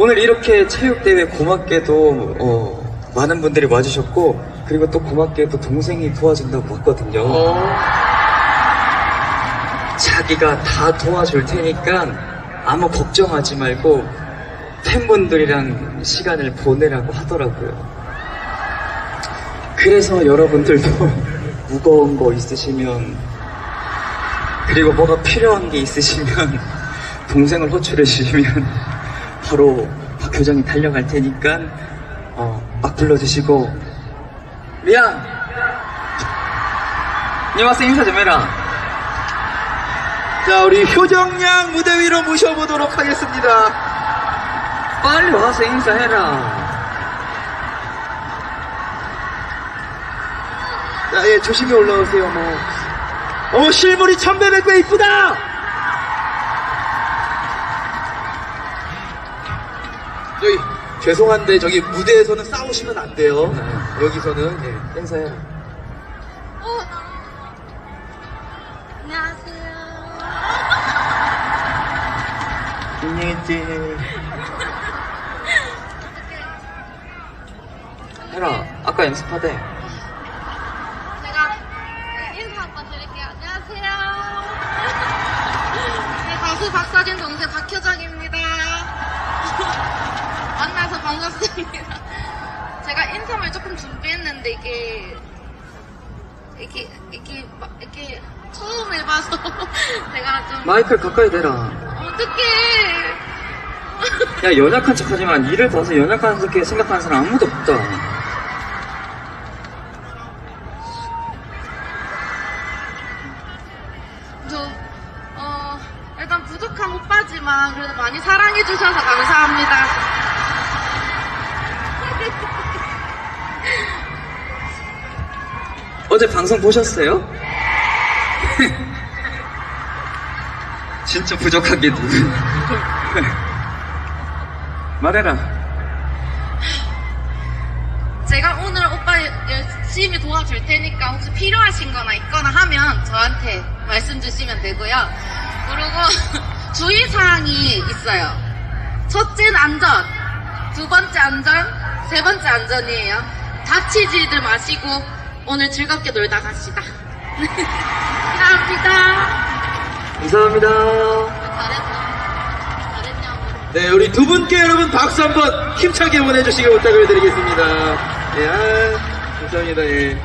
오늘 이렇게 체육대회 고맙게도 어, 많은 분들이 와주셨고 그리고 또 고맙게도 동생이 도와준다고 왔거든요. 어, 자기가 다 도와줄 테니까 아무 걱정하지 말고 팬분들이랑 시간을 보내라고 하더라고요. 그래서 여러분들도 무거운 거 있으시면 그리고 뭐가 필요한 게 있으시면 동생을 호출해 주시면 바로 박 교장이 달려갈 테니까 어, 막 불러주시고 니 와서 인사 좀 해라 자, 우리 효정양 무대 위로 모셔보도록 하겠습니다. 빨리 와서 인사해라 자, 예, 조심히 올라오세요, 뭐. 어머, 실물이 천배백배 이쁘다! 죄송한데, 저기 무대에서는 싸우시면 안 돼요. 여기서는, 예. 인사해라 어. 안녕하세요. 안녕했지 해라 아까 연습하대 제가 네, 인사 한번 드릴게요. 안녕하세요. 네, 가수 박서진 동생 박효정입니다. 반갑습니다. 제가 인사말 조금 준비했는데 이게 이게 이게 막 이렇게 처음 해봐서 제가 좀 마이크를 가까이 대라 어떡해. 야 연약한 척하지만 이를 봐서 연약한 척 생각하는 사람 아무도 없다 저, 어, 일단 부족한 오빠지만 그래도 많이 사랑해주셔서 감사합니다. 어제 방송 보셨어요? 진짜 부족하게 누구 말해라 제가 오늘 오빠 열심히 도와줄 테니까 혹시 필요하신 거나 있거나 하면 저한테 말씀 주시면 되고요. 그리고 주의사항이 있어요. 첫째는 안전, 두 번째 안전, 세 번째 안전이에요. 다치지들 마시고 오늘 즐겁게 놀다 갑시다. 감사합니다. 감사합니다 잘했나? 잘했냐고. 네, 우리 두 분께 여러분 박수 한번 힘차게 보내주시길 부탁을 드리겠습니다. 예, 아, 감사합니다. 예.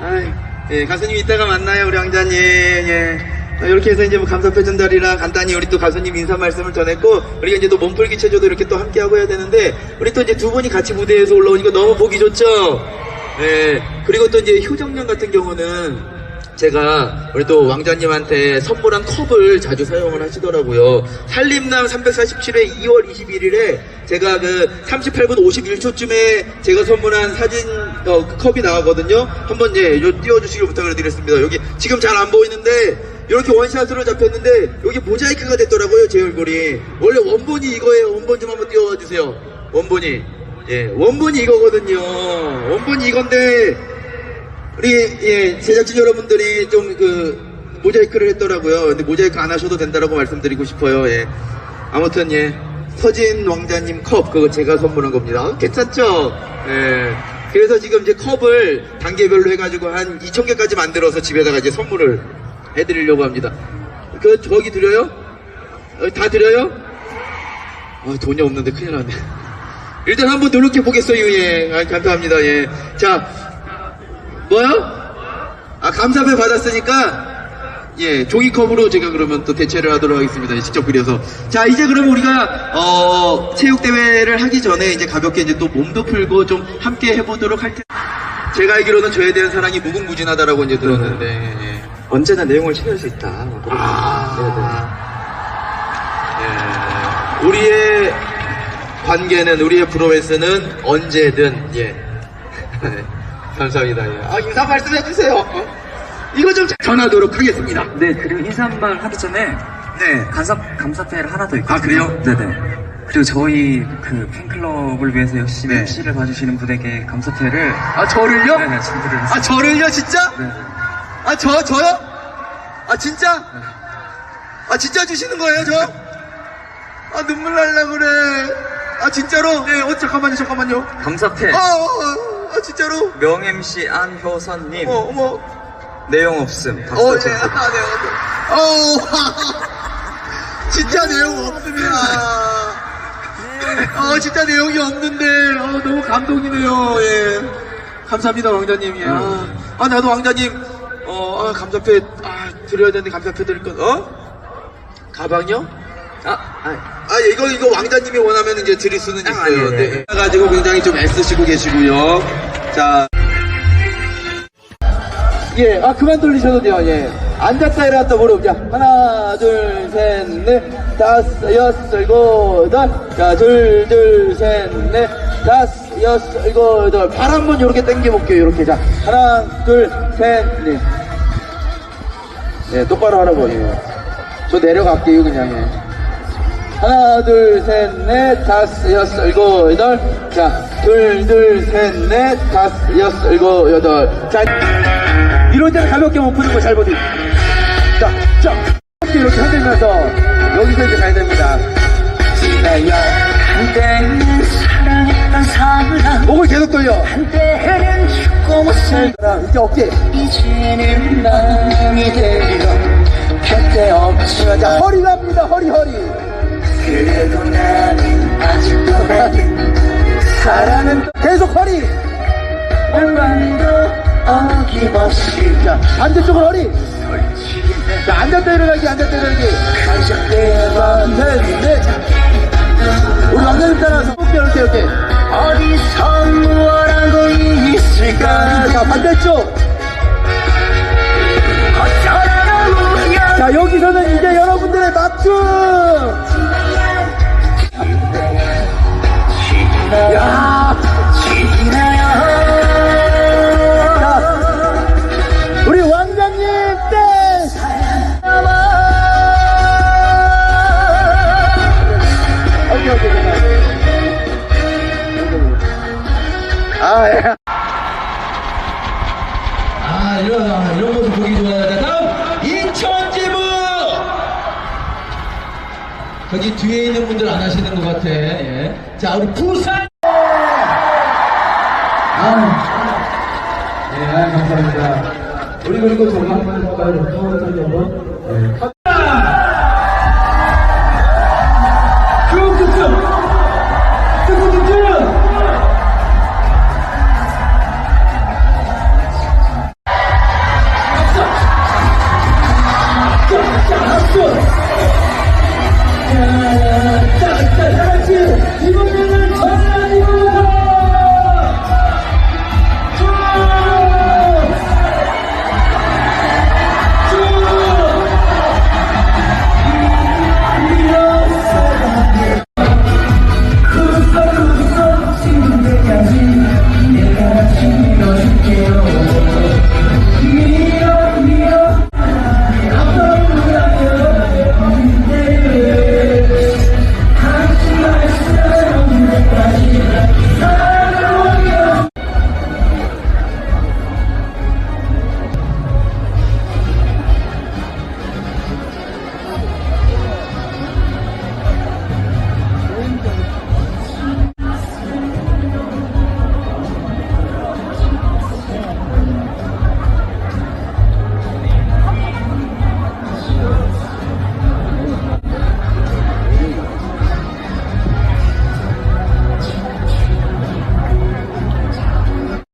아, 예, 가수님 이따가 만나요, 우리 왕자님. 예. 아, 이렇게 해서 이제 뭐 감사표 전달이랑 간단히 우리 또 가수님 인사 말씀을 전했고, 우리가 이제 또 몸풀기 체조도 이렇게 또 함께 하고 해야 되는데, 우리 또 이제 두 분이 같이 무대에서 올라오니까 너무 보기 좋죠? 예. 그리고 또 이제 효정양 같은 경우는 제가 우리 또 왕자님한테 선물한 컵을 자주 사용을 하시더라고요. 살림남 347회 2월 21일에 제가 그 38분 51초쯤에 제가 선물한 사진 어, 그 컵이 나가거든요. 한번 예, 요 띄워주시길 부탁을 드렸습니다. 여기 지금 잘 안 보이는데 이렇게 원샷으로 잡혔는데 여기 모자이크가 됐더라고요. 제 얼굴이 원래 원본이 이거예요. 원본 좀 한번 띄워봐 주세요. 원본이 예 원본이 이거거든요. 원본이 이건데 우리 예, 제작진 여러분들이 좀 그 모자이크를 했더라고요. 근데 모자이크 안 하셔도 된다라고 말씀드리고 싶어요. 예. 아무튼 예. 서진 왕자님 컵 그거 제가 선물한 겁니다. 괜찮죠? 예. 그래서 지금 이제 컵을 단계별로 해가지고 한 2,000개까지 만들어서 집에다가 이제 선물을 해드리려고 합니다. 그 저기 드려요? 어, 다 드려요? 아, 돈이 없는데 큰일 났네. 일단 한번 노력해 보겠어요. 예. 아, 감사합니다. 예. 자, 뭐요? 아, 감사패 받았으니까, 예, 종이컵으로 제가 그러면 또 대체를 하도록 하겠습니다. 예, 직접 그려서. 자, 이제 그러면 우리가, 어, 체육대회를 하기 전에 이제 가볍게 이제 또 몸도 풀고 좀 함께 해보도록 할 텐데. 제가 알기로는 저에 대한 사랑이 무궁무진하다라고 이제 들었는데, 예. 언제나 내용을 챙길 수 있다 아. 예. 우리의 관계는, 우리의 프로레스는 언제든, 예. 감사합니다. 예. 아, 인사 말씀해 주세요. 이거 좀 전하도록 하겠습니다. 네 그리고 인사 한말 하기 전에 네. 감사, 감사패를 하나 더 있거든요 아, 그래요? 네네 그리고 저희 그 팬클럽을 위해서 열심히 네. MC를 봐주시는 분에게 감사패를 아, 저를요? 네네 준비를 아, 했습니다 저를요, 진짜? 네네. 아, 저, 저요? 아, 진짜? 아, 진짜 주시는 거예요, 저? 아, 눈물 날라 그래. 아, 진짜로? 네, 어, 잠깐만요, 잠깐만요. 감사패 어, 어, 어, 어, 진짜로? 명 MC 안효선님 어, 어머. 내용 없음 어, 네, 네. 아, 네, 어, 어, 진짜 내용 없습니다. 어, 진짜 내용이 없는데, 어, 너무 감동이네요, 예. 감사합니다, 왕자님, 예. 아, 아, 나도 왕자님, 어, 아, 감사패, 아, 드려야 되는데 감사패 드릴 건, 어? 가방요? 아, 아 아, 예, 이거, 이거 왕자님이 원하면 이제 드릴 수는 아, 있어요. 네, 네. 네. 가지고 굉장히 좀 애쓰시고 계시고요. 자. 예, 아, 그만 돌리셔도 돼요, 예. 앉았다 일어났다 무릎. 자, 하나, 둘, 셋, 넷, 다섯, 여섯, 일곱, 여덟. 자, 둘, 둘, 셋, 넷, 다섯, 여섯, 일곱, 여덟. 발 한번 요렇게 당겨 볼게요, 요렇게. 자, 하나, 둘, 셋, 넷. 예, 똑바로 하라고, 예. 저 내려갈게요, 그냥, 예. 하나, 둘, 셋, 넷, 다섯, 여섯, 일곱, 여덟. 자, 둘, 둘, 셋, 넷, 다섯, 여섯, 일곱, 여덟. 자, 이럴 때는 가볍게 못 푸는 거잘 보세요. 자, 자, 이렇게 이렇게 흔들면서 여기서 이제 가야 됩니다. 지나야 한때는 사랑했던 사람 목을 계속 돌려. 한때는 죽고 못 살다 이제 어깨. 이제는 마음이 되려 곁에 없지만 자, 허리 갑니다. 허리, 허리. 그래도 나는 아직도 나는 사랑은 계속 허리. 얼마도 어김없이 자, 반대쪽은 허리. 자, 앉았다 일어나기, 앉았다 일어나기. 가족대만 넷, 넷. 우리 왕자님 따라서 꼭 이렇게, 이렇게. 어디서 무엇 저기 뒤에 있는 분들 안 하시는 것 같아. 예. 자, 우리 부산! 아, 예, 감사합니다. 우리 그리고 저기 한번 더, 더, 더, 더, 더.